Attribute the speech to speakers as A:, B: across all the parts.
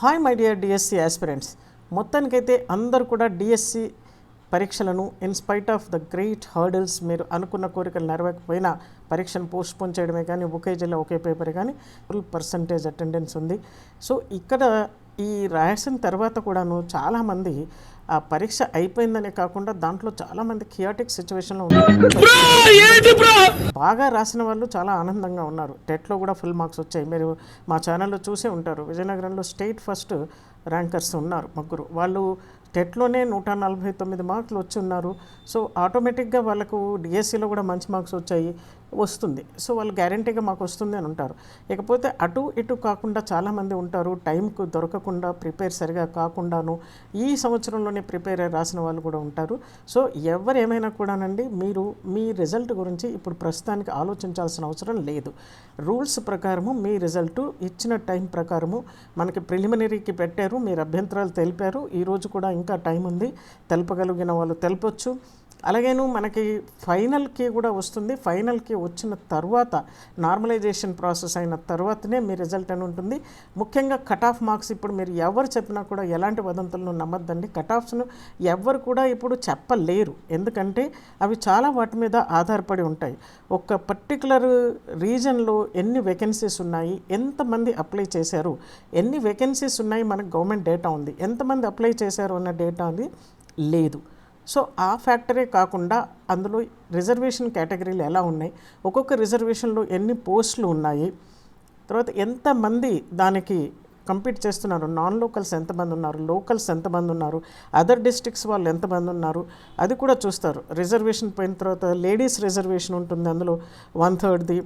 A: Hi my dear DSC aspirants. మొత్తానికైతే అందరూ కూడా డిఎస్సి పరీక్షలను in spite of the great hurdles మీరు అనుకున్న కోరికలు నెరవేరకపోయినా పరీక్షను పోస్ట్పోన్ చేయడమే కానీ ఒకే జిల్లా ఒకే పేపర్ కానీ ఫుల్ పర్సంటేజ్ అటెండెన్స్ ఉంది. సో ఇక్కడ ఈ రాసిన తర్వాత కూడాను చాలామంది ఆ పరీక్ష అయిపోయిందనే కాకుండా దాంట్లో చాలామంది కియాటిక్ సిచ్యువేషన్లో ఉన్నారు. బాగా రాసిన వాళ్ళు చాలా ఆనందంగా ఉన్నారు. టెట్లో కూడా ఫుల్ మార్క్స్ వచ్చాయి. మీరు మా ఛానల్లో చూసే ఉంటారు. విజయనగరంలో స్టేట్ ఫస్ట్ ర్యాంకర్స్ ఉన్నారు ముగ్గురు. వాళ్ళు టెట్లోనే నూట నలభై తొమ్మిది మార్కులు వచ్చి ఉన్నారు. సో ఆటోమేటిక్గా వాళ్ళకు డిఎస్సిలో కూడా మంచి మార్క్స్ వచ్చాయి. వస్తుంది. సో వాళ్ళు గ్యారంటీగా మాకు వస్తుంది అని ఉంటారు. ఇకపోతే అటు ఇటు కాకుండా చాలామంది ఉంటారు. టైంకు దొరకకుండా ప్రిపేర్ సరిగా కాకుండాను ఈ సంవత్సరంలోనే ప్రిపేర్ రాసిన వాళ్ళు కూడా ఉంటారు. సో ఎవరేమైనా కూడానండి మీరు మీ రిజల్ట్ గురించి ఇప్పుడు ప్రస్తుతానికి ఆలోచించాల్సిన అవసరం లేదు. రూల్స్ ప్రకారము మీ రిజల్ట్ ఇచ్చిన టైం ప్రకారము మనకి ప్రిలిమినరీకి పెట్టారు. మీరు అభ్యంతరాలు తెలిపారు. ఈరోజు కూడా ఇంకా టైం ఉంది. తెలపగలిగిన వాళ్ళు తెలపొచ్చు. అలాగేను మనకి ఫైనల్కి కూడా వస్తుంది. ఫైనల్కి వచ్చిన తర్వాత నార్మలైజేషన్ ప్రాసెస్ అయిన తర్వాతనే మీ రిజల్ట్ అని ఉంటుంది. ముఖ్యంగా కట్ ఆఫ్ మార్క్స్ ఇప్పుడు మీరు ఎవరు చెప్పినా కూడా ఎలాంటి వదంతులను నమ్మద్దండి. కట్ ఆఫ్స్ను ఎవరు కూడా ఇప్పుడు చెప్పలేరు. ఎందుకంటే అవి చాలా వాటి మీద ఆధారపడి ఉంటాయి. ఒక పర్టికులర్ రీజన్లో ఎన్ని వేకెన్సీస్ ఉన్నాయి ఎంతమంది అప్లై చేశారు ఎన్ని వేకెన్సీస్ ఉన్నాయి మనకు గవర్నమెంట్ డేటా ఉంది. ఎంతమంది అప్లై చేశారు అన్న డేటా అది లేదు. సో ఆ ఫ్యాక్టరే కాకుండా అందులో రిజర్వేషన్ కేటగిరీలు ఎలా ఉన్నాయి? ఒక్కొక్క రిజర్వేషన్లో ఎన్ని పోస్టులు ఉన్నాయి? తర్వాత ఎంతమంది దానికి కంపీట్ చేస్తున్నారు? నాన్ లోకల్స్ ఎంతమంది ఉన్నారు? లోకల్స్ ఎంతమంది ఉన్నారు? అదర్ డిస్ట్రిక్ట్స్ వాళ్ళు ఎంతమంది ఉన్నారు? అది కూడా చూస్తారు. రిజర్వేషన్ పోయిన తర్వాత లేడీస్ రిజర్వేషన్ ఉంటుంది అందులో వన్ థర్డ్ది.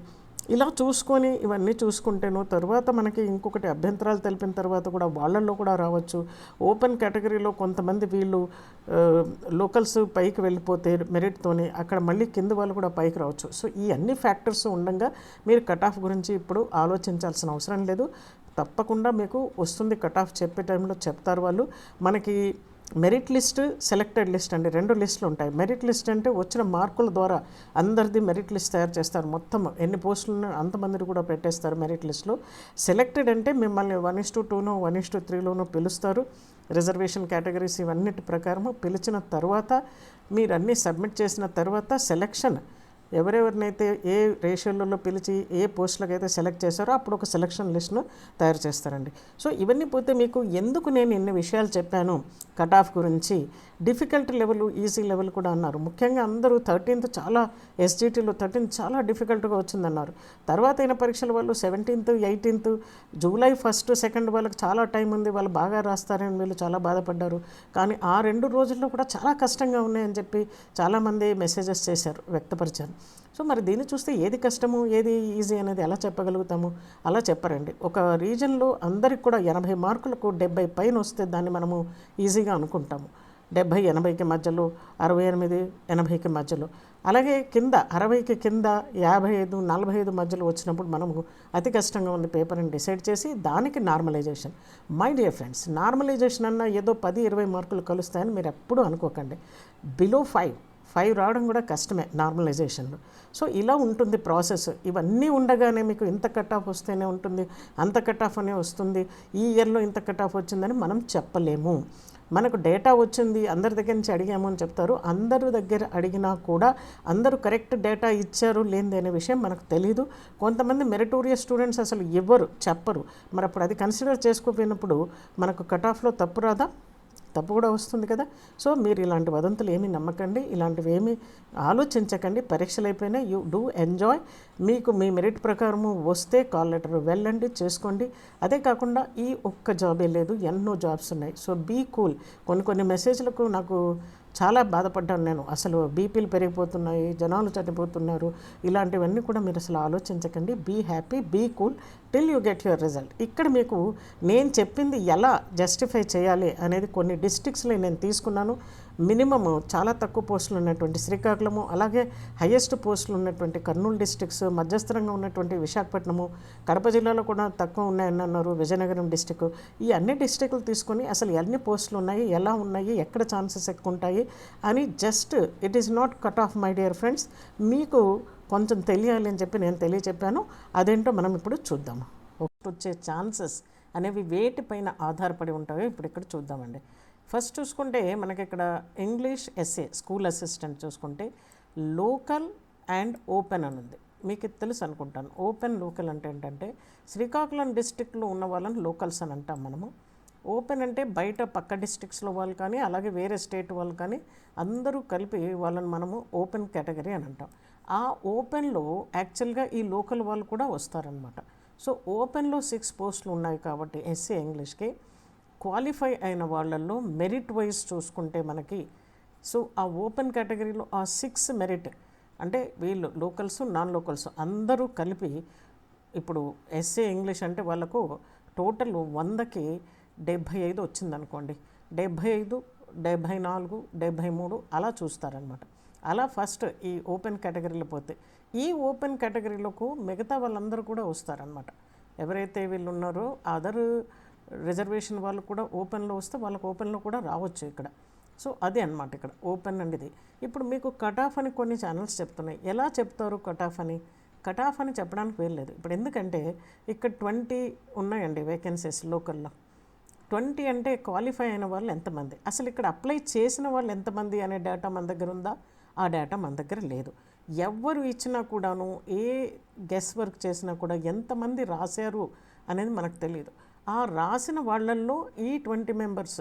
A: ఇలా చూసుకొని ఇవన్నీ చూసుకుంటేను తర్వాత మనకి ఇంకొకటి అభ్యంతరాలు తెలిపిన తర్వాత కూడా వాళ్ళల్లో కూడా రావచ్చు. ఓపెన్ కేటగిరీలో కొంతమంది వీళ్ళు లోకల్స్ పైకి వెళ్ళిపోతే మెరిట్తోని అక్కడ మళ్ళీ కింద వాళ్ళు కూడా పైకి రావచ్చు. సో ఈ అన్ని ఫ్యాక్టర్స్ ఉండగా మీరు కట్ ఆఫ్ గురించి ఇప్పుడు ఆలోచించాల్సిన అవసరం లేదు. తప్పకుండా మీకు వస్తుంది కట్ ఆఫ్ చెప్పే టైంలో చెప్తారు వాళ్ళు. మనకి మెరిట్ లిస్ట్ సెలెక్టెడ్ లిస్ట్ అండి. రెండు లిస్టులు ఉంటాయి. మెరిట్ లిస్ట్ అంటే వచ్చిన మార్కుల ద్వారా అందరిది మెరిట్ లిస్ట్ తయారు చేస్తారు. మొత్తం ఎన్ని పోస్టులను అంతమందిని కూడా పెట్టేస్తారు మెరిట్ లిస్ట్లో. సెలెక్టెడ్ అంటే మిమ్మల్ని వన్ ఇస్ టు టూనో వన్ ఇస్ టు త్రీలోనో పిలుస్తారు. రిజర్వేషన్ కేటగిరీస్ ఇవన్నిటి ప్రకారము పిలిచిన తర్వాత మీరు అన్నీ సబ్మిట్ చేసిన తర్వాత సెలెక్షన్ ఎవరెవరినైతే ఏ రేషియోలలో పిలిచి ఏ పోస్టులకు అయితే సెలెక్ట్ చేశారో అప్పుడు ఒక సెలక్షన్ లిస్ట్ను తయారు చేస్తారండి. సో ఇవన్నీ పోతే మీకు ఎందుకు నేను ఇన్ని విషయాలు చెప్పాను? కట్ ఆఫ్ గురించి డిఫికల్ట్ లెవెల్ ఈజీ లెవెల్ కూడా అన్నారు. ముఖ్యంగా అందరూ థర్టీన్త్ చాలా ఎస్జిటీలో థర్టీన్త్ చాలా డిఫికల్ట్గా వచ్చిందన్నారు. తర్వాత అయిన పరీక్షల వాళ్ళు seventeenth eighteenth July first second వాళ్ళకి చాలా టైం ఉంది వాళ్ళు బాగా రాస్తారని వీళ్ళు చాలా బాధపడ్డారు. కానీ ఆ రెండు రోజుల్లో కూడా చాలా కష్టంగా ఉన్నాయని చెప్పి చాలామంది మెసేజెస్ చేశారు వ్యక్తపరిచారు. సో మరి దీన్ని చూస్తే ఏది కష్టము ఏది ఈజీ అనేది ఎలా చెప్పగలుగుతాము? అలా చెప్పరండి. ఒక రీజన్లో అందరికి కూడా ఎనభై మార్కులకు డెబ్బై పైన వస్తే దాన్ని మనము ఈజీగా అనుకుంటాము. డెబ్భై ఎనభైకి మధ్యలో అరవై ఎనిమిది ఎనభైకి మధ్యలో. అలాగే కింద అరవైకి కింద యాభై ఐదు నలభై ఐదు మధ్యలో వచ్చినప్పుడు మనము అతి కష్టంగా ఉంది పేపర్ని డిసైడ్ చేసి దానికి normalisation. My dear friends normalisation అన్న ఏదో పది ఇరవై మార్కులు కలుస్తాయని మీరు ఎప్పుడూ అనుకోకండి. బిలో ఫైవ్ ఫైవ్ రావడం కూడా కష్టమే నార్మలైజేషన్లో సో ఇలా ఉంటుంది ప్రాసెస్. ఇవన్నీ ఉండగానే మీకు ఇంత కట్ ఆఫ్ వస్తేనే ఉంటుంది అంత కట్ ఆఫ్ అనే వస్తుంది ఈ ఇయర్లో ఇంత కట్ ఆఫ్ వచ్చిందని మనం చెప్పలేము. మనకు డేటా వచ్చింది అందరి దగ్గర నుంచి అడిగాము అని చెప్తారు అందరి దగ్గర అడిగినా కూడా అందరూ కరెక్ట్ డేటా ఇచ్చారు లేనిది అనే విషయం మనకు తెలియదు కొంతమంది మెరిటోరియస్ స్టూడెంట్స్ అసలు ఇవ్వరు చెప్పరు. మరి అప్పుడు అది కన్సిడర్ చేసుకోపోయినప్పుడు మనకు కట్ ఆఫ్లో తప్పు రాదా? తప్పు కూడా వస్తుంది కదా. సో మీరు ఇలాంటి వదంతులు ఏమీ నమ్మకండి. ఇలాంటివి ఏమీ ఆలోచించకండి. పరీక్షలు అయిపోయినాయి యూ డూ ఎంజాయ్. మీకు మీ మెరిట్ ప్రకారము వస్తే కాల్ లెటర్ వెళ్ళండి చేసుకోండి. అదే కాకుండా ఈ ఒక్క జాబే లేదు. ఎన్నో జాబ్స్ ఉన్నాయి. So be cool. కొన్ని కొన్ని మెసేజ్లకు నాకు చాలా బాధపడ్డాను నేను. అసలు బీపీలు పెరిగిపోతున్నాయి జనాలు చనిపోతున్నారు ఇలాంటివన్నీ కూడా మీరు అసలు ఆలోచించకండి. Be happy be cool till you get your result ఇక్కడ మీకు నేను చెప్పింది ఎలా జస్టిఫై చేయాలి అనేది కొన్ని డిస్ట్రిక్ట్స్లో నేను తీసుకున్నాను. మినిమము చాలా తక్కువ పోస్టులు ఉన్నటువంటి శ్రీకాకుళము అలాగే హయ్యెస్ట్ పోస్టులు ఉన్నటువంటి కర్నూలు డిస్ట్రిక్ట్స్ మధ్యస్థరంగా ఉన్నటువంటి విశాఖపట్నము కడప జిల్లాలో కూడా తక్కువ ఉన్నాయని అన్నారు విజయనగరం డిస్టిక్ ఈ అన్ని డిస్టిక్లు తీసుకొని అసలు ఎన్ని పోస్టులు ఉన్నాయి ఎలా ఉన్నాయి ఎక్కడ ఛాన్సెస్ ఎక్కువ ఉంటాయి అని just it is not cut off my dear friends. మీకు కొంచెం తెలియాలి అని చెప్పి నేను తెలియచెప్పాను. అదేంటో మనం ఇప్పుడు చూద్దాము. ఒకటి వచ్చే ఛాన్సెస్ అనేవి వేటిపైన ఆధారపడి ఉంటాయో ఇప్పుడు ఇక్కడ చూద్దామండి. ఫస్ట్ చూసుకుంటే మనకి ఇక్కడ ఇంగ్లీష్ ఎస్ఏ స్కూల్ అసిస్టెంట్ చూసుకుంటే లోకల్ అండ్ ఓపెన్ అని ఉంది. మీకు తెలుసు అనుకుంటాను. ఓపెన్ లోకల్ అంటే ఏంటంటే శ్రీకాకుళం డిస్టిక్లో ఉన్న వాళ్ళని లోకల్స్ అని అంటాం మనము. ఓపెన్ అంటే బయట పక్క డిస్ట్రిక్ట్స్లో వాళ్ళు కానీ అలాగే వేరే స్టేట్ వాళ్ళు కానీ అందరూ కలిపి వాళ్ళని మనము ఓపెన్ కేటగిరీ అని అంటాం. ఆ ఓపెన్లో యాక్చువల్గా ఈ లోకల్ వాళ్ళు కూడా వస్తారనమాట సో ఓపెన్లో సిక్స్ పోస్టులు ఉన్నాయి కాబట్టి ఎస్సీ ఇంగ్లీష్కి. క్వాలిఫై అయిన వాళ్ళల్లో మెరిట్ వైజ్ చూసుకుంటే మనకి సో ఆ ఓపెన్ కేటగిరీలో ఆ సిక్స్ మెరిట్ అంటే వీళ్ళు లోకల్స్ నాన్ లోకల్స్ అందరూ కలిపి ఇప్పుడు ఎస్ఏ ఇంగ్లీష్ అంటే వాళ్ళకు టోటల్ వందకి డెబ్భై ఐదు వచ్చిందనుకోండి. డెబ్భై ఐదు డెబ్భై నాలుగు డెబ్భై మూడు అలా చూస్తారనమాట. అలా ఫస్ట్ ఈ ఓపెన్ కేటగిరీలో పోతే ఈ ఓపెన్ కేటగిరీలకు మిగతా వాళ్ళందరూ కూడా వస్తారనమాట. ఎవరైతే వీళ్ళు ఉన్నారో అదర్ రిజర్వేషన్ వాళ్ళు కూడా ఓపెన్లో వస్తే వాళ్ళకి ఓపెన్లో కూడా రావచ్చు ఇక్కడ. సో అదే అనమాట ఇక్కడ ఓపెన్ అండి ఇది ఇప్పుడు మీకు కట్ ఆఫ్ అని కొన్ని ఛానల్స్ చెప్తున్నాయి. ఎలా చెప్తారు కట్ ఆఫ్ అని? కట్ ఆఫ్ అని చెప్పడానికి వీల్లేదు ఇప్పుడు ఎందుకంటే ఇక్కడ ట్వంటీ ఉన్నాయండి వేకెన్సీస్ లోకల్లో. ట్వంటీ అంటే క్వాలిఫై అయిన వాళ్ళు ఎంతమంది? అసలు ఇక్కడ అప్లై చేసిన వాళ్ళు ఎంతమంది అనే డేటా మన దగ్గర ఉందా? ఆ డేటా మన దగ్గర లేదు. ఎవ్వరు ఇచ్చినా కూడాను ఏ గెస్ వర్క్ చేసినా కూడా ఎంతమంది రాశారు అనేది మనకు తెలియదు ఆ రాసిన వాళ్ళల్లో ఈ ట్వంటీ మెంబర్స్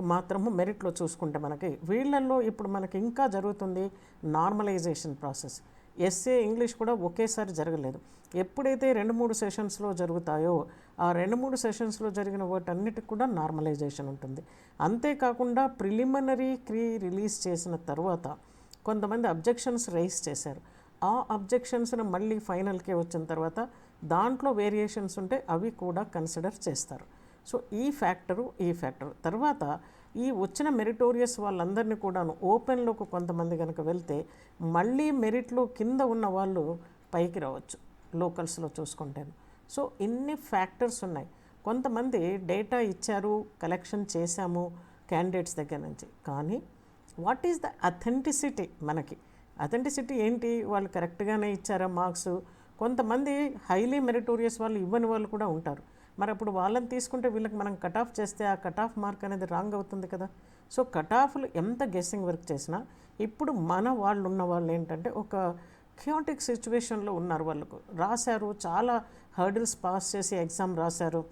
A: మాత్రము మెరిట్లో చూసుకుంటే మనకి వీళ్ళల్లో ఇప్పుడు మనకి ఇంకా జరుగుతుంది నార్మలైజేషన్ ప్రాసెస్. ఎస్ఏ ఇంగ్లీష్ కూడా ఒకేసారి జరగలేదు. ఎప్పుడైతే రెండు మూడు సెషన్స్లో జరుగుతాయో ఆ రెండు మూడు సెషన్స్లో జరిగిన వాటన్నిటికి కూడా నార్మలైజేషన్ ఉంటుంది. అంతేకాకుండా ప్రిలిమినరీ క్రీ రిలీజ్ చేసిన తర్వాత కొంతమంది అబ్జెక్షన్స్ రైస్ చేశారు. ఆ అబ్జెక్షన్స్ని మళ్ళీ ఫైనల్కే వచ్చిన తర్వాత దాంట్లో వేరియేషన్స్ ఉంటే అవి కూడా కన్సిడర్ చేస్తారు. సో ఈ ఫ్యాక్టరు ఈ ఫ్యాక్టరు తర్వాత ఈ వచ్చిన మెరిటోరియస్ వాళ్ళందరినీ కూడాను ఓపెన్లోకి కొంతమంది కనుక వెళ్తే మళ్ళీ మెరిట్లో కింద ఉన్న వాళ్ళు పైకి రావచ్చు లోకల్స్లో చూసుకుంటాను. సో ఇన్ని ఫ్యాక్టర్స్ ఉన్నాయి. కొంతమంది డేటా ఇచ్చారు కలెక్షన్ చేశాము క్యాండిడేట్స్ దగ్గర నుంచి. కానీ వాట్ ఈస్ ద అథెంటిసిటీ మనకి? అథెంటిసిటీ ఏంటి? వాళ్ళు కరెక్ట్గానే ఇచ్చారా మార్క్స్ కొంతమంది హైలీ మెరిటోరియస్ వాళ్ళు ఇవ్వని వాళ్ళు కూడా ఉంటారు. మరి అప్పుడు వాళ్ళని తీసుకుంటే వీళ్ళకి మనం కట్ ఆఫ్ చేస్తే ఆ కట్ ఆఫ్ మార్క్ అనేది రాంగ్ అవుతుంది కదా. సో కట్ ఆఫ్లు ఎంత గెస్సింగ్ వర్క్ చేసినా ఇప్పుడు మన వాళ్ళు ఉన్న వాళ్ళు ఏంటంటే ఒక క్యూటిక్ సిచ్యువేషన్లో ఉన్నారు వాళ్ళకు. రాశారు చాలా హర్డిల్స్ పాస్ చేసి ఎగ్జామ్ రాశారు.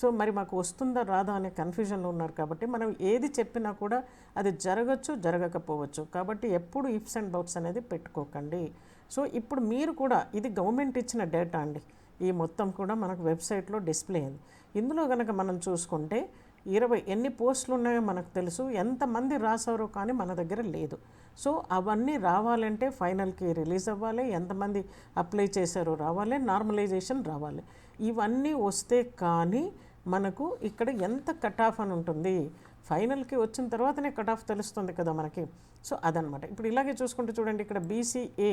A: సో మరి మాకు వస్తుందా రాదా అనే కన్ఫ్యూజన్లో ఉన్నారు కాబట్టి మనం ఏది చెప్పినా కూడా అది జరగచ్చు జరగకపోవచ్చు. కాబట్టి ఎప్పుడు ఇఫ్స్ అండ్ డౌట్స్ అనేది పెట్టుకోకండి. సో ఇప్పుడు మీరు కూడా ఇది గవర్నమెంట్ ఇచ్చిన డేటా అండి. ఈ మొత్తం కూడా మనకు వెబ్సైట్లో డిస్ప్లే అయింది ఇందులో కనుక మనం చూసుకుంటే ఇరవై ఎన్ని పోస్టులు ఉన్నాయో మనకు తెలుసు ఎంతమంది రాసారో కానీ మన దగ్గర లేదు. సో అవన్నీ రావాలంటే ఫైనల్కి రిలీజ్ అవ్వాలి ఎంతమంది అప్లై చేశారో రావాలి నార్మలైజేషన్ రావాలి. ఇవన్నీ వస్తే కానీ మనకు ఇక్కడ ఎంత కట్ ఆఫ్ అని ఉంటుంది? ఫైనల్కి వచ్చిన తర్వాతనే కట్ ఆఫ్ తెలుస్తుంది కదా మనకి. సో అదనమాట. ఇప్పుడు ఇలాగే చూసుకుంటే చూడండి ఇక్కడ బీసీఏ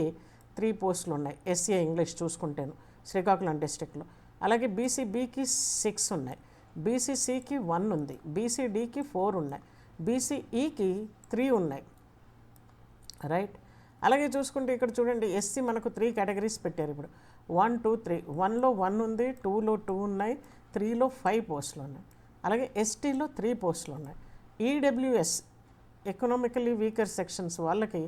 A: త్రీ పోస్టులు ఉన్నాయి ఎస్ఏ ఇంగ్లీష్ చూసుకుంటేను శ్రీకాకుళం డిస్టిక్లో. అలాగే బీసీబీకి సిక్స్ ఉన్నాయి. బీసీసీకి వన్ ఉంది. బీసీడీకి ఫోర్ ఉన్నాయి. బీసీఈకి త్రీ ఉన్నాయి. రైట్? అలాగే చూసుకుంటే ఇక్కడ చూడండి ఎస్సీ మనకు త్రీ కేటగిరీస్ పెట్టారు ఇప్పుడు. One two three. వన్లో వన్ ఉంది టూలో టూ ఉన్నాయి త్రీలో ఫైవ్ పోస్టులు ఉన్నాయి. అలాగే ఎస్టీలో త్రీ పోస్టులు ఉన్నాయి. ఈడబ్ల్యూఎస్ ఎకనామికలీ వీకర్ సెక్షన్స్ వాళ్ళకి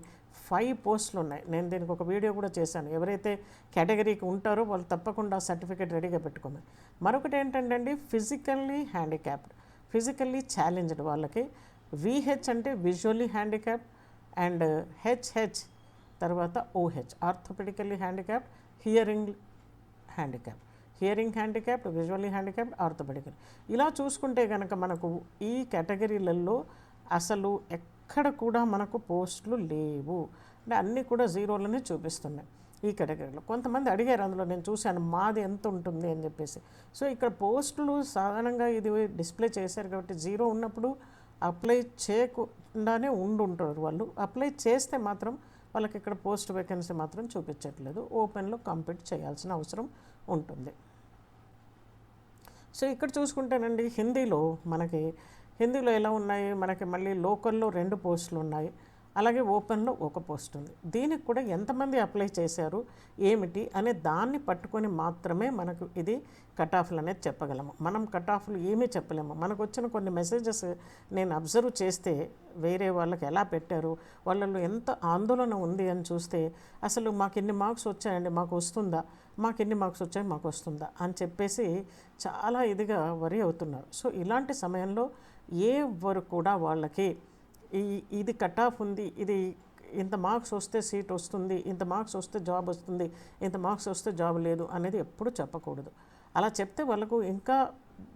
A: ఫైవ్ పోస్టులు ఉన్నాయి. నేను దీనికి ఒక వీడియో కూడా చేశాను. ఎవరైతే కేటగిరీకి ఉంటారో వాళ్ళు తప్పకుండా సర్టిఫికేట్ రెడీగా పెట్టుకోమని. మరొకటి ఏంటంటే అండి ఫిజికల్లీ హ్యాండిక్యాప్డ్ ఫిజికల్లీ ఛాలెంజ్డ్ వాళ్ళకి విహెచ్ అంటే విజువల్లీ హ్యాండిక్యాప్ అండ్ హెచ్హెచ్ తర్వాత OH orthopaedically handicap hearing handicap hearing handicap visually handicap orthopaedical. ఇలా చూసుకుంటే కనుక మనకు ఈ కేటగిరీలలో అసలు ఎక్కడ కూడా మనకు పోస్టులు లేవు. అంటే అన్నీ కూడా జీరోలనే చూపిస్తున్నాయి ఈ కేటగిరీలో. కొంతమంది అడిగారు అందులో నేను చూశాను మాది ఎంత ఉంటుంది? అని చెప్పేసి. సో ఇక్కడ పోస్టులు సాధారణంగా ఇది డిస్ప్లే చేశారు కాబట్టి జీరో ఉన్నప్పుడు అప్లై చేయకుండానే ఉండుంటారు వాళ్ళు. అప్లై చేస్తే మాత్రం వాళ్ళకి ఇక్కడ పోస్ట్ వేకెన్సీ మాత్రం చూపించట్లేదు. ఓపెన్లో కంప్లీట్ చేయాల్సిన అవసరం ఉంటుంది. సో ఇక్కడ చూసుకుంటేనండి హిందీలో మనకి హిందీలో ఎలా ఉన్నాయి? మనకి మళ్ళీ లోకల్లో రెండు పోస్టులు ఉన్నాయి. అలాగే ఓపెన్లో ఒక పోస్ట్ ఉంది. దీనికి కూడా ఎంతమంది అప్లై చేశారు? ఏమిటి? అనే దాన్ని పట్టుకొని మాత్రమే మనకు ఇది కట్ ఆఫ్లు అనేది చెప్పగలము. మనం కట్ ఆఫ్లు ఏమీ చెప్పలేము. మనకు వచ్చిన కొన్ని మెసేజెస్ నేను అబ్జర్వ్ చేస్తే వేరే వాళ్ళకి ఎలా పెట్టారు? వాళ్ళలో ఎంత ఆందోళన ఉంది అని చూస్తే అసలు మాకు ఎన్ని మార్క్స్ వచ్చాయండి మాకు వస్తుందా? మాకు ఎన్ని మార్క్స్ వచ్చాయి మాకు వస్తుందా? అని చెప్పేసి చాలా ఇదిగా వరి అవుతున్నారు. సో ఇలాంటి సమయంలో ఏ ఎవ్వరు కూడా వాళ్ళకి. ఈ ఇది కట్ ఆఫ్ ఉంది ఇది ఇంత మార్క్స్ వస్తే సీట్ వస్తుంది ఇంత మార్క్స్ వస్తే జాబ్ వస్తుంది ఇంత మార్క్స్ వస్తే జాబ్ లేదు అనేది ఎప్పుడు చెప్పకూడదు. అలా చెప్తే వాళ్ళకు ఇంకా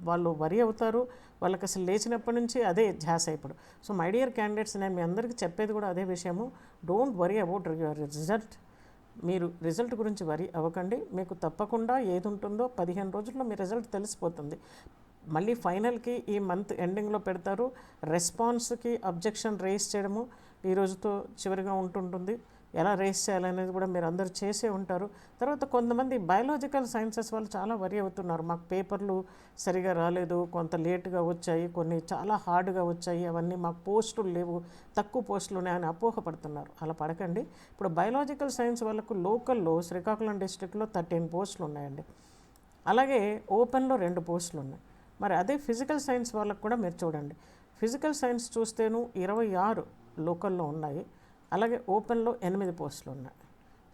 A: వాళ్ళు వరి అవుతారు వాళ్ళకి అసలు లేచినప్పటి నుంచి అదే ధ్యాస ఇప్పుడు. సో మై డియర్ క్యాండిడేట్స్ నేను మీ అందరికీ చెప్పేది కూడా అదే విషయము. Don't worry about your result మీరు రిజల్ట్ గురించి వరి అవ్వకండి. మీకు తప్పకుండా ఏది ఉంటుందో పదిహేను రోజుల్లో మీ రిజల్ట్ తెలిసిపోతుంది. మళ్ళీ ఫైనల్కి ఈ మంత్ ఎండింగ్లో పెడతారు. రెస్పాన్స్కి అబ్జెక్షన్ రేస్ చేయడము ఈ రోజుతో చివరిగా ఉంటుంటుంది. ఎలా రేస్ చేయాలనేది కూడా మీరు అందరూ చేసే ఉంటారు. తర్వాత కొంతమంది బయాలజికల్ సైన్సెస్ వాళ్ళు చాలా వరి అవుతున్నారు. మాకు పేపర్లు సరిగా రాలేదు కొంత లేట్గా వచ్చాయి కొన్ని చాలా హార్డ్గా వచ్చాయి అవన్నీ మాకు పోస్టులు లేవు తక్కువ పోస్టులు ఉన్నాయని అపోహపడుతున్నారు అలా పడకండి. ఇప్పుడు బయాలజికల్ సైన్స్ వాళ్ళకు లోకల్లో శ్రీకాకుళం డిస్టిక్లో థర్టీన్ పోస్టులు ఉన్నాయండి. అలాగే ఓపెన్లో రెండు పోస్టులు ఉన్నాయి. మరి అదే ఫిజికల్ సైన్స్ వాళ్ళకు కూడా మీరు చూడండి. ఫిజికల్ సైన్స్ చూస్తేను ఇరవై ఆరు లోకల్లో ఉన్నాయి. అలాగే ఓపెన్లో ఎనిమిది పోస్టులు ఉన్నాయి.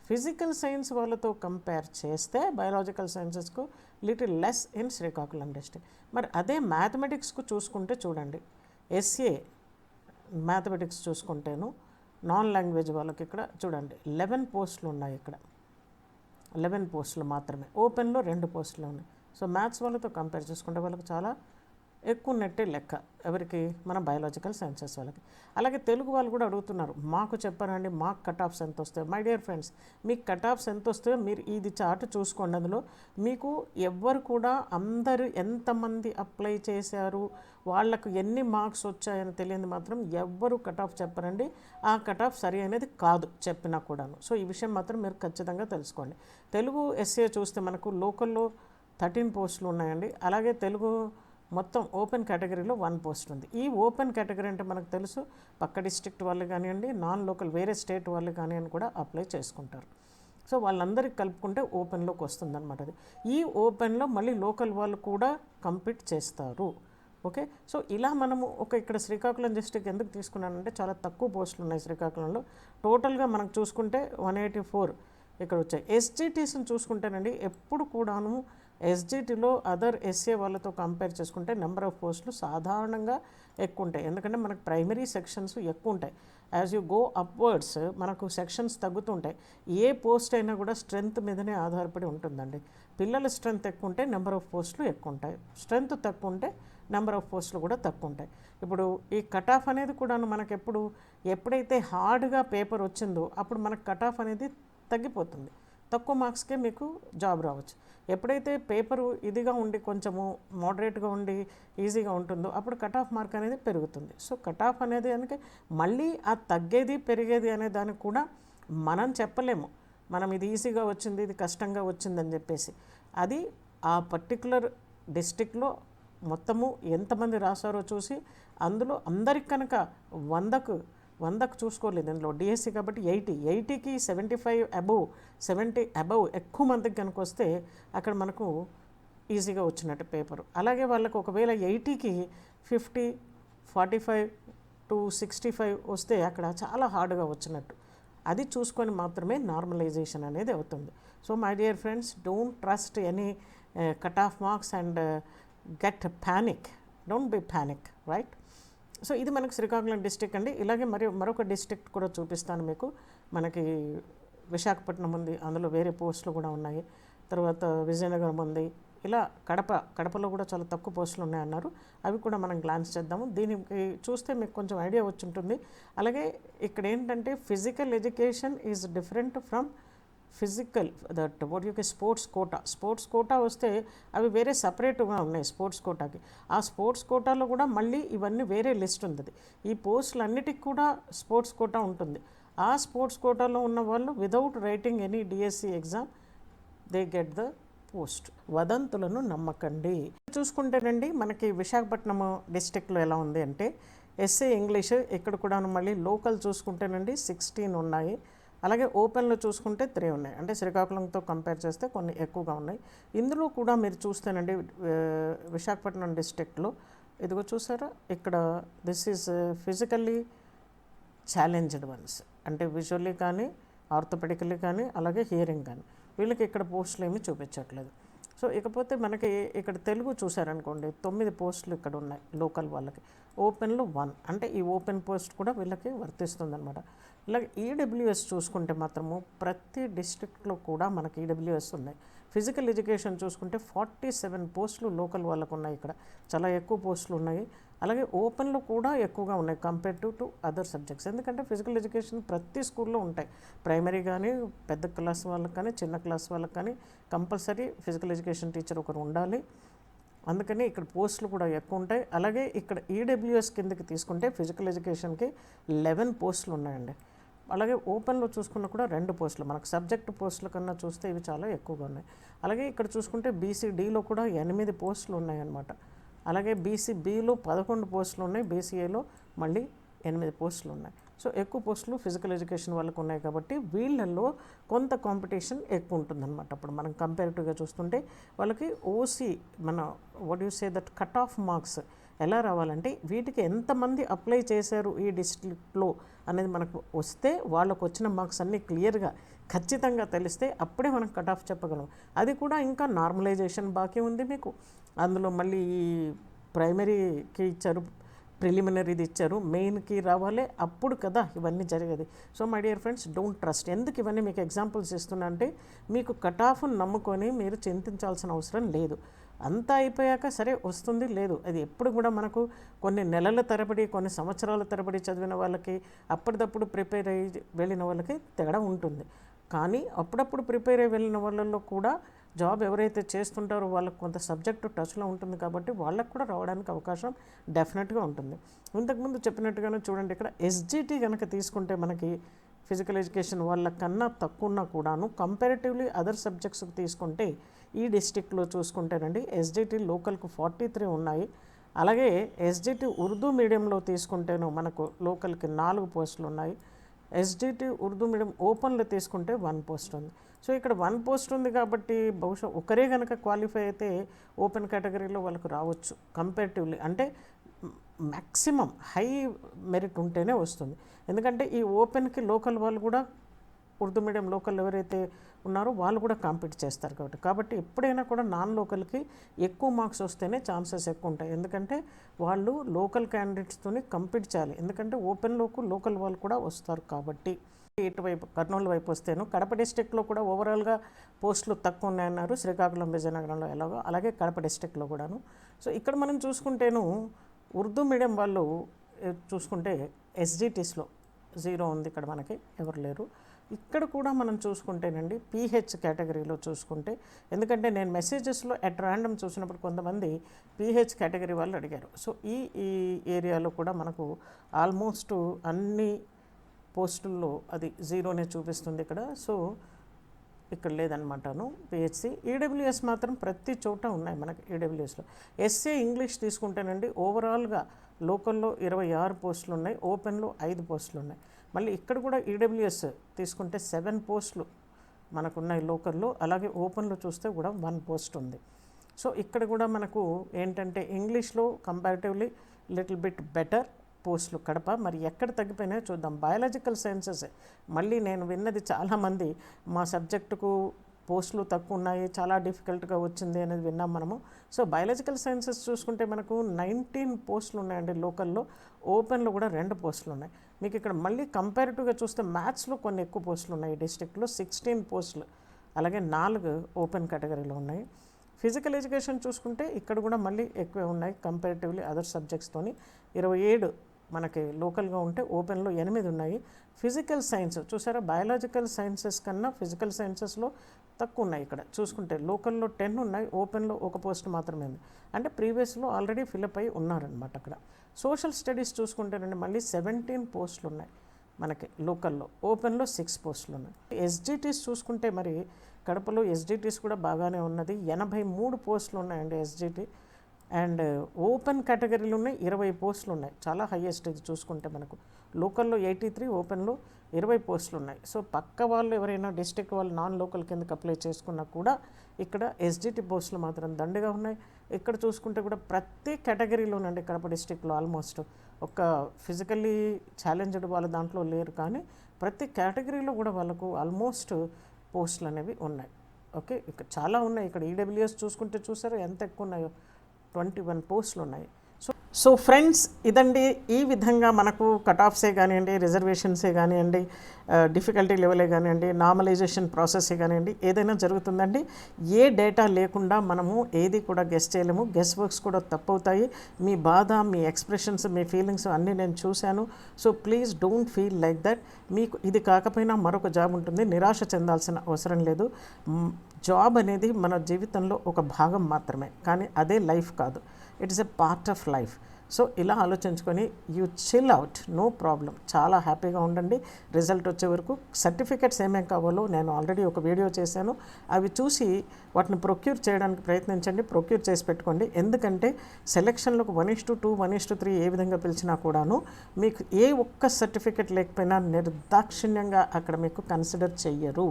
A: ఫిజికల్ సైన్స్ వాళ్ళతో కంపేర్ చేస్తే biological సైన్సెస్కు little less in Srikakulam district. మరి అదే మ్యాథమెటిక్స్కు చూసుకుంటే చూడండి. ఎస్ఏ మ్యాథమెటిక్స్ చూసుకుంటేను నాన్ లాంగ్వేజ్ వాళ్ళకి ఇక్కడ చూడండి. లెవెన్ పోస్టులు ఉన్నాయి ఇక్కడ. లెవెన్ పోస్టులు మాత్రమే. ఓపెన్లో రెండు పోస్టులు ఉన్నాయి. సో మ్యాథ్స్ వాళ్ళతో కంపేర్ చేసుకుంటే వాళ్ళకి చాలా ఎక్కువ నెట్టే లెక్క. ఎవరికి? మన బయాలజికల్ సైన్సెస్ వాళ్ళకి. అలాగే తెలుగు వాళ్ళు కూడా అడుగుతున్నారు మాకు చెప్పారండి మాకు కట్ ఆఫ్స్ ఎంత వస్తాయి? మై డియర్ ఫ్రెండ్స్ మీకు కట్ ఆఫ్స్ ఎంత వస్తాయో మీరు ఇది చార్ట్ చూసుకోండి. అందులో మీకు ఎవ్వరు కూడా అందరూ ఎంతమంది అప్లై చేశారు వాళ్ళకు ఎన్ని మార్క్స్ వచ్చాయని తెలియదు మాత్రం ఎవ్వరు కట్ ఆఫ్ చెప్పరండి. ఆ కట్ ఆఫ్ సరి అనేది కాదు చెప్పినా కూడాను. సో ఈ విషయం మాత్రం మీరు ఖచ్చితంగా తెలుసుకోండి. తెలుగు ఎస్ఏ చూస్తే మనకు లోకల్లో థర్టీన్ పోస్టులు ఉన్నాయండి. అలాగే తెలుగు మొత్తం ఓపెన్ కేటగిరీలో వన్ పోస్ట్ ఉంది. ఈ ఓపెన్ కేటగిరీ అంటే మనకు తెలుసు పక్క డిస్ట్రిక్ట్ వాళ్ళు కానివ్వండి నాన్ లోకల్ వేరే స్టేట్ వాళ్ళు కానివ్వండి కూడా అప్లై చేసుకుంటారు. సో వాళ్ళందరికీ కలుపుకుంటే ఓపెన్లోకి వస్తుందన్నమాట అది. ఈ ఓపెన్లో మళ్ళీ లోకల్ వాళ్ళు కూడా కంపీట్ చేస్తారు. ఓకే? సో ఇలా మనము ఒక ఇక్కడ శ్రీకాకుళం డిస్ట్రిక్ట్ ఎందుకు తీసుకున్నానంటే చాలా తక్కువ పోస్టులు ఉన్నాయి శ్రీకాకుళంలో. టోటల్గా మనకు చూసుకుంటే వన్ ఎయిటీ ఫోర్ ఇక్కడ వచ్చాయి. ఎస్జిటీస్ని చూసుకుంటేనండి ఎప్పుడు కూడాను ఎస్జిటిలో అదర్ ఎస్ఏ వాళ్ళతో కంపేర్ చేసుకుంటే నెంబర్ ఆఫ్ పోస్టులు సాధారణంగా ఎక్కువ ఉంటాయి. ఎందుకంటే మనకు ప్రైమరీ సెక్షన్స్ ఎక్కువ ఉంటాయి. యాజ్ యూ గో అప్వర్డ్స్ మనకు సెక్షన్స్ తగ్గుతుంటాయి ఏ పోస్ట్ అయినా కూడా స్ట్రెంత్ మీదనే ఆధారపడి ఉంటుందండి. పిల్లల స్ట్రెంత్ ఎక్కువ ఉంటే నెంబర్ ఆఫ్ పోస్టులు ఎక్కువ ఉంటాయి. స్ట్రెంత్ తక్కువ ఉంటే నెంబర్ ఆఫ్ పోస్టులు కూడా తక్కువ ఉంటాయి. ఇప్పుడు ఈ కట్ ఆఫ్ అనేది కూడా మనకు ఎప్పుడు ఎప్పుడైతే హార్డ్గా పేపర్ వచ్చిందో అప్పుడు మనకు కట్ ఆఫ్ అనేది తగ్గిపోతుంది. తక్కువ మార్క్స్కే మీకు జాబ్ రావచ్చు. ఎప్పుడైతే పేపరు ఇదిగా ఉండి కొంచెము మోడరేట్గా ఉండి ఈజీగా ఉంటుందో అప్పుడు కట్ ఆఫ్ మార్క్ అనేది పెరుగుతుంది. సో కట్ ఆఫ్ అనేది కనుక మళ్ళీ ఆ తగ్గేది పెరిగేది అనే దానికి కూడా మనం చెప్పలేము. మనం ఇది ఈజీగా వచ్చింది ఇది కష్టంగా వచ్చిందని చెప్పేసి. అది ఆ పర్టికులర్ డిస్టిక్లో మొత్తము ఎంతమంది రాశారో చూసి అందులో అందరికి కనుక వందకు వందకు చూసుకోలేదు ఇందులో. డిఎస్సి కాబట్టి eighty. ఎయిటీకి seventy five above seventy above ఎక్కువ మందికి కనుక వస్తే అక్కడ మనకు ఈజీగా వచ్చినట్టు పేపరు. అలాగే వాళ్ళకు ఒకవేళ ఎయిటీకి fifty forty five to sixty five వస్తే అక్కడ చాలా హార్డ్గా వచ్చినట్టు. అది చూసుకొని మాత్రమే నార్మలైజేషన్ అనేది అవుతుంది. So my dear friends don't trust any cut off marks and get panic don't be panic right? So ఇది మనకు శ్రీకాకుళం డిస్టిక్ అండి. ఇలాగే మరి మరొక డిస్ట్రిక్ట్ కూడా చూపిస్తాను మీకు. మనకి విశాఖపట్నం ఉంది అందులో వేరే పోస్టులు కూడా ఉన్నాయి. తర్వాత విజయనగరం ఉంది. ఇలా కడప కడపలో కూడా చాలా తక్కువ పోస్టులు ఉన్నాయన్నారు. అవి కూడా మనం గ్లాన్స్ చేద్దాము. దీనికి చూస్తే మీకు కొంచెం ఐడియా వచ్చి ఉంటుంది. అలాగే ఇక్కడ ఏంటంటే physical education is different from physical that what UK sports quota. Sports quota వస్తే అవి వేరే సపరేట్గా ఉన్నాయి స్పోర్ట్స్ కోటాకి. ఆ స్పోర్ట్స్ కోటాలో కూడా మళ్ళీ ఇవన్నీ వేరే లిస్ట్ ఉంటుంది. ఈ పోస్టులు అన్నిటికి కూడా స్పోర్ట్స్ కోటా ఉంటుంది. ఆ స్పోర్ట్స్ కోటాలో ఉన్న వాళ్ళు without writing any DSC exam they get the post వదంతులను నమ్మకండి. చూసుకుంటేనండి మనకి విశాఖపట్నం డిస్టిక్లో ఎలా ఉంది అంటే ఎస్ఏ ఇంగ్లీష్ ఇక్కడ కూడా మళ్ళీ లోకల్ చూసుకుంటేనండి సిక్స్టీన్ ఉన్నాయి. అలాగే ఓపెన్లో చూసుకుంటే త్రీ ఉన్నాయి. అంటే శ్రీకాకుళంతో కంపేర్ చేస్తే కొన్ని ఎక్కువగా ఉన్నాయి. ఇందులో కూడా మీరు చూస్తేనండి విశాఖపట్నం డిస్ట్రిక్ట్లో ఇదిగో చూసారా? ఇక్కడ this is physically challenged ones. అంటే విజువల్లీ కానీ ఆర్థోపెడికల్లీ కానీ అలాగే హియరింగ్ కానీ. వీళ్ళకి ఇక్కడ పోస్టులు ఏమీ చూపించట్లేదు. సో ఇకపోతే మనకి ఇక్కడ తెలుగు చూసారనుకోండి తొమ్మిది పోస్టులు ఇక్కడ ఉన్నాయి లోకల్ వాళ్ళకి. ఓపెన్లో వన్ అంటే ఈ ఓపెన్ పోస్ట్ కూడా వీళ్ళకి వర్తిస్తుంది అనమాట ఈడబ్ల్యూఎస్ చూసుకుంటే మాత్రము ప్రతి డిస్ట్రిక్ట్లో కూడా మనకి ఈడబ్ల్యూఎస్ ఉన్నాయి. ఫిజికల్ ఎడ్యుకేషన్ చూసుకుంటే ఫార్టీ సెవెన్ పోస్టులు లోకల్ వాళ్ళకు ఉన్నాయి ఇక్కడ. చాలా ఎక్కువ పోస్టులు ఉన్నాయి. అలాగే ఓపెన్లో కూడా ఎక్కువగా ఉన్నాయి కంపేర్ టు అదర్ సబ్జెక్ట్స్. ఎందుకంటే ఫిజికల్ ఎడ్యుకేషన్ ప్రతి స్కూల్లో ఉంటాయి. ప్రైమరీ కానీ పెద్ద క్లాస్ వాళ్ళకి కానీ చిన్న క్లాస్ వాళ్ళకి కానీ కంపల్సరీ ఫిజికల్ ఎడ్యుకేషన్ టీచర్ ఒకరు ఉండాలి. అందుకని ఇక్కడ పోస్టులు కూడా ఎక్కువ ఉంటాయి. అలాగే ఇక్కడ ఈడబ్ల్యూఎస్ కిందకి తీసుకుంటే ఫిజికల్ ఎడ్యుకేషన్కి లెవెన్ పోస్టులు ఉన్నాయండి. అలాగే ఓపెన్లో చూసుకున్నా కూడా రెండు పోస్టులు. మనకు సబ్జెక్ట్ పోస్టుల కన్నా చూస్తే ఇవి చాలా ఎక్కువగా ఉన్నాయి. అలాగే ఇక్కడ చూసుకుంటే బీసీడీలో కూడా ఎనిమిది పోస్టులు ఉన్నాయన్నమాట. అలాగే బీసీబీలో పదకొండు పోస్టులు ఉన్నాయి బీసీఏలో మళ్ళీ ఎనిమిది పోస్టులు ఉన్నాయి. సో ఎక్కువ పోస్టులు ఫిజికల్ ఎడ్యుకేషన్ వాళ్ళకు ఉన్నాయి కాబట్టి వీళ్ళల్లో కొంత కాంపిటీషన్ ఎక్కువ ఉంటుందన్నమాట. అప్పుడు మనం కంపారిటివ్గా చూస్తుంటే వాళ్ళకి ఓసీ మన what you say that cut off marks ఎలా రావాలంటే వీటికి ఎంతమంది అప్లై చేశారు ఈ డిస్ట్రిక్ట్లో అనేది మనకు వస్తే వాళ్ళకు వచ్చిన మార్క్స్ అన్నీ క్లియర్గా ఖచ్చితంగా తెలిస్తే అప్పుడే మనం కట్ ఆఫ్ చెప్పగలం. అది కూడా ఇంకా నార్మలైజేషన్ బాకీ ఉంది మీకు. అందులో మళ్ళీ ఈ ప్రైమరీకి ఇచ్చారు ప్రిలిమినరీది ఇచ్చారు మెయిన్కి రావాలి. అప్పుడు కదా ఇవన్నీ జరిగేది. So my dear friends don't trust. ఎందుకు ఇవన్నీ మీకు ఎగ్జాంపుల్స్ ఇస్తున్నా అంటే మీకు కట్ ఆఫ్ను నమ్ముకొని మీరు చింతించాల్సిన అవసరం లేదు. అంతా అయిపోయాక సరే వస్తుంది లేదు. అది ఎప్పుడు కూడా మనకు కొన్ని నెలల తరబడి కొన్ని సంవత్సరాల తరబడి చదివిన వాళ్ళకి అప్పటిదప్పుడు ప్రిపేర్ అయ్యి వెళ్ళిన వాళ్ళకి తేడా ఉంటుంది. కానీ అప్పుడప్పుడు ప్రిపేర్ అయ్యి వెళ్ళిన వాళ్ళల్లో కూడా జాబ్ ఎవరైతే చేస్తుంటారో వాళ్ళకి కొంత సబ్జెక్టు టచ్లో ఉంటుంది కాబట్టి వాళ్ళకు కూడా రావడానికి అవకాశం డెఫినెట్గా ఉంటుంది. ఇంతకుముందు చెప్పినట్టుగానే చూడండి ఇక్కడ ఎస్జిటి కనుక తీసుకుంటే మనకి ఫిజికల్ ఎడ్యుకేషన్ వాళ్ళకన్నా తక్కువ ఉన్నా కూడాను కంపారిటివ్లీ అదర్ సబ్జెక్ట్స్ తీసుకుంటే ఈ డిస్టిక్లో చూసుకుంటేనండి ఎస్జిటి లోకల్కు ఫార్టీ త్రీ ఉన్నాయి. అలాగే ఎస్జిటి ఉర్దూ మీడియంలో తీసుకుంటేను మనకు లోకల్కి నాలుగు పోస్టులు ఉన్నాయి. ఎస్డిటి ఉర్దూ మీడియం ఓపెన్లో తీసుకుంటే వన్ పోస్ట్ ఉంది. సో ఇక్కడ వన్ పోస్ట్ ఉంది కాబట్టి బహుశా ఒకరే కనుక క్వాలిఫై అయితే ఓపెన్ కేటగిరీలో వాళ్ళకు రావచ్చు. కంపేరిటివ్లీ అంటే మ్యాక్సిమం హై మెరిట్ ఉంటేనే వస్తుంది. ఎందుకంటే ఈ ఓపెన్కి లోకల్ వాళ్ళు కూడా ఉర్దూ మీడియం లోకల్ ఎవరైతే ఉన్నారో వాళ్ళు కూడా కాంపీట్ చేస్తారు కాబట్టి. కాబట్టి ఎప్పుడైనా కూడా నాన్ లోకల్కి ఎక్కువ మార్క్స్ వస్తేనే ఛాన్సెస్ ఎక్కువ ఉంటాయి. ఎందుకంటే వాళ్ళు లోకల్ క్యాండిడేట్స్తోనే కంపీట్ చేయాలి. ఎందుకంటే ఓపెన్లోకి లోకల్ వాళ్ళు కూడా వస్తారు కాబట్టి. ఇటువైపు కర్నూలు వైపు వస్తేను కడప డిస్టిక్లో కూడా ఓవరాల్గా పోస్టులు తక్కువ ఉన్నాయన్నారు. శ్రీకాకుళం విజయనగరంలో ఎలాగో అలాగే కడప డిస్టిక్లో కూడాను. సో ఇక్కడ మనం చూసుకుంటేను ఉర్దూ మీడియం వాళ్ళు చూసుకుంటే ఎస్జిటీస్లో జీరో ఉంది ఇక్కడ మనకి ఎవరు లేరు. ఇక్కడ కూడా మనం చూసుకుంటేనండి పీహెచ్ కేటగిరీలో చూసుకుంటే ఎందుకంటే నేను మెసేజెస్లో అట్ ర్యాండమ్ చూసినప్పుడు కొంతమంది పీహెచ్ కేటగిరీ వాళ్ళు అడిగారు. సో ఈ ఈ ఏరియాలో కూడా మనకు ఆల్మోస్ట్ అన్ని పోస్టుల్లో అది జీరోనే చూపిస్తుంది ఇక్కడ. సో ఇక్కడ లేదనమాటను పిహెచ్సి. ఈడబ్ల్యూఎస్ మాత్రం ప్రతి చోట ఉన్నాయి మనకి ఈడబ్ల్యూఎస్లో. ఎస్ఏ ఇంగ్లీష్ తీసుకుంటేనండి ఓవరాల్గా లోకల్లో ఇరవై ఆరు పోస్టులు ఉన్నాయి ఓపెన్లో ఐదు పోస్టులు ఉన్నాయి మళ్ళీ ఇక్కడ కూడా ఈడబ్ల్యూఎస్ తీసుకుంటే సెవెన్ పోస్టులు మనకున్నాయి లోకల్లో. అలాగే ఓపెన్లో చూస్తే కూడా వన్ పోస్ట్ ఉంది. సో ఇక్కడ కూడా మనకు ఏంటంటే ఇంగ్లీష్లో కంపారిటివ్లీ లిటిల్ బిట్ బెటర్ పోస్టులు కడప. మరి ఎక్కడ తగ్గిపోయినాయో చూద్దాం. బయాలజికల్ సైన్సెస్ మళ్ళీ నేను విన్నది చాలామంది మా సబ్జెక్టుకు పోస్టులు తక్కువ ఉన్నాయి చాలా డిఫికల్ట్గా వచ్చింది అనేది విన్నాం మనము. సో బయాలజికల్ సైన్సెస్ చూసుకుంటే మనకు నైన్టీన్ పోస్టులు ఉన్నాయండి లోకల్లో. ఓపెన్లో కూడా రెండు పోస్టులు ఉన్నాయి. మీకు ఇక్కడ మళ్ళీ కంపారిటివ్గా చూస్తే మ్యాథ్స్లో కొన్ని ఎక్కువ పోస్టులు ఉన్నాయి. డిస్టిక్లో డిస్ట్రిక్ట్లో సిక్స్టీన్ పోస్టులు అలాగే నాలుగు ఓపెన్ కేటగిరీలో ఉన్నాయి. ఫిజికల్ ఎడ్యుకేషన్ చూసుకుంటే ఇక్కడ కూడా మళ్ళీ ఎక్కువే ఉన్నాయి. కంపారిటివ్లీ అదర్ సబ్జెక్ట్స్తోని ఇరవై ఏడు మనకి లోకల్గా ఉంటే ఓపెన్లో ఎనిమిది ఉన్నాయి. ఫిజికల్ సైన్స్ చూసారా? బయాలజికల్ సైన్సెస్ కన్నా ఫిజికల్ సైన్సెస్లో తక్కువ ఉన్నాయి ఇక్కడ. చూసుకుంటే లోకల్లో టెన్ ఉన్నాయి ఓపెన్లో ఒక పోస్ట్ మాత్రమే ఉంది. అంటే ప్రీవియస్లో ఆల్రెడీ ఫిలప్ అయి ఉన్నారనమాట అక్కడ. సోషల్ స్టడీస్ చూసుకుంటేనండి మళ్ళీ సెవెంటీన్ పోస్టులు ఉన్నాయి మనకి లోకల్లో. ఓపెన్లో సిక్స్ పోస్టులు ఉన్నాయి ఎస్జిటీస్ చూసుకుంటే మరి కడపలో ఎస్జిటీస్ కూడా బాగానే ఉన్నది. ఎనభై మూడు పోస్టులు ఉన్నాయండి ఎస్జిటి. అండ్ ఓపెన్ కేటగిరీలు ఉన్నాయి ఇరవై పోస్టులు ఉన్నాయి చాలా హయ్యెస్ట్ ఇది చూసుకుంటే మనకు. లోకల్లో ఎయిటీ త్రీ ఓపెన్లో ఇరవై పోస్టులు ఉన్నాయి. సో పక్క వాళ్ళు ఎవరైనా డిస్ట్రిక్ట్ వాళ్ళు నాన్ లోకల్ కిందకి అప్లై చేసుకున్నా కూడా ఇక్కడ ఎస్జిటి పోస్టులు మాత్రం దండిగా ఉన్నాయి. ఇక్కడ చూసుకుంటే కూడా ప్రతి కేటగిరీలోనండి కడప డిస్టిక్లో ఆల్మోస్ట్ ఒక ఫిజికల్లీ ఛాలెంజ్డ్ వాళ్ళ దాంట్లో లేరు కానీ ప్రతి కేటగిరీలో కూడా వాళ్ళకు ఆల్మోస్ట్ పోస్టులు అనేవి ఉన్నాయి. ఓకే? ఇక్కడ చాలా ఉన్నాయి. ఇక్కడ ఈడబ్ల్యూఎస్ చూసుకుంటే చూసారు ఎంత ఎక్కువ ఉన్నాయో? ట్వంటీ వన్ పోస్టులు ఉన్నాయి. సో ఫ్రెండ్స్ ఇదండి ఈ విధంగా మనకు కట్ ఆఫ్సే కానివ్వండి రిజర్వేషన్సే కానివ్వండి డిఫికల్టీ లెవెలే కానివ్వండి నార్మలైజేషన్ ప్రాసెసే కానివ్వండి ఏదైనా జరుగుతుందండి. ఏ డేటా లేకుండా మనము ఏది కూడా గెస్ చేయలేము. గెస్ వర్క్స్ కూడా తప్పవుతాయి. మీ బాధ మీ ఎక్స్ప్రెషన్స్ మీ ఫీలింగ్స్ అన్నీ నేను చూశాను. So please don't feel like that మీకు ఇది కాకపోయినా మరొక జాబ్ ఉంటుంది. నిరాశ చెందాల్సిన అవసరం లేదు. జాబ్ అనేది మన జీవితంలో ఒక భాగం మాత్రమే. కానీ అదే లైఫ్ కాదు. It is a part of life. So ఇలా ఆలోచించుకొని you chill out no problem. చాలా హ్యాపీగా ఉండండి. రిజల్ట్ వచ్చే వరకు సర్టిఫికెట్స్ ఏమేం కావాలో నేను ఆల్రెడీ ఒక వీడియో చేశాను. అవి చూసి వాటిని ప్రొక్యూర్ చేయడానికి ప్రయత్నించండి. ప్రొక్యూర్ చేసి పెట్టుకోండి. ఎందుకంటే సెలక్షన్లకు one is to two one is to three ఏ విధంగా పిలిచినా కూడాను మీకు ఏ ఒక్క సర్టిఫికెట్ లేకపోయినా నిర్దాక్షిణ్యంగా అక్కడ మీకు కన్సిడర్ చెయ్యరు.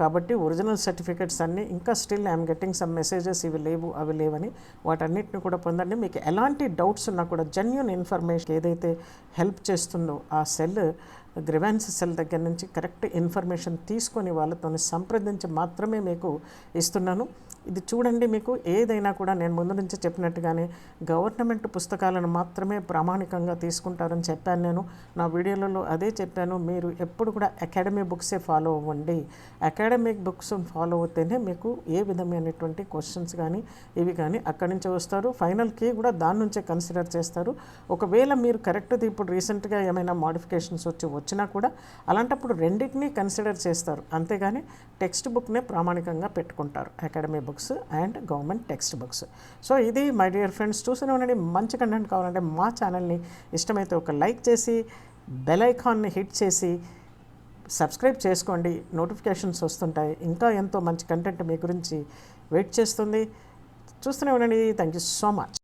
A: కాబట్టి ఒరిజినల్ సర్టిఫికెట్స్ అన్నీ ఇంకా still I'm getting some messages ఇవి లేవు అవి లేవని వాటన్నిటిని కూడా పొందండి. మీకు ఎలాంటి డౌట్స్ ఉన్నా కూడా జెన్యున్ ఇన్ఫర్మేషన్ ఏదైతే హెల్ప్ చేస్తుందో ఆ సెల్ గ్రివెన్స్ సెల్ దగ్గర నుంచి కరెక్ట్ ఇన్ఫర్మేషన్ తీసుకొని వాళ్ళతో సంప్రదించి మాత్రమే మీకు ఇస్తున్నాను. ఇది చూడండి మీకు ఏదైనా కూడా నేను ముందు నుంచి చెప్పినట్టుగానే గవర్నమెంట్ పుస్తకాలను మాత్రమే ప్రామాణికంగా తీసుకుంటారని చెప్పాను నేను. నా వీడియోలలో అదే చెప్పాను. మీరు ఎప్పుడు కూడా అకాడమీ బుక్సే ఫాలో అవ్వండి. అకాడమిక్ బుక్స్ ఫాలో అవుతేనే మీకు ఏ విధమైనటువంటి క్వశ్చన్స్ కానీ ఇవి కానీ అక్కడి నుంచి వస్తారు. ఫైనల్కి కూడా దాని నుంచే కన్సిడర్ చేస్తారు. ఒకవేళ మీరు కరెక్ట్ది ఇప్పుడు రీసెంట్గా ఏమైనా మాడిఫికేషన్స్ వచ్చి వచ్చినా కూడా అలాంటప్పుడు రెండింటినీ కన్సిడర్ చేస్తారు. అంతేగాని టెక్స్ట్ బుక్నే ప్రామాణికంగా పెట్టుకుంటారు academy books. And government text books. So ఇది మై డియర్ ఫ్రెండ్స్ చూసిన ఉండండి. మంచి కంటెంట్ కావాలంటే మా ఛానల్ని ఇష్టమైతే ఒక లైక్ చేసి బెల్ ఐకాన్ని హిట్ చేసి సబ్స్క్రైబ్ చేసుకోండి. నోటిఫికేషన్స్ వస్తుంటాయి. ఇంకా ఎంతో మంచి కంటెంట్ మీ గురించి వెయిట్ చేస్తుంది. చూస్తూనే ఉండండి. Thank you so much.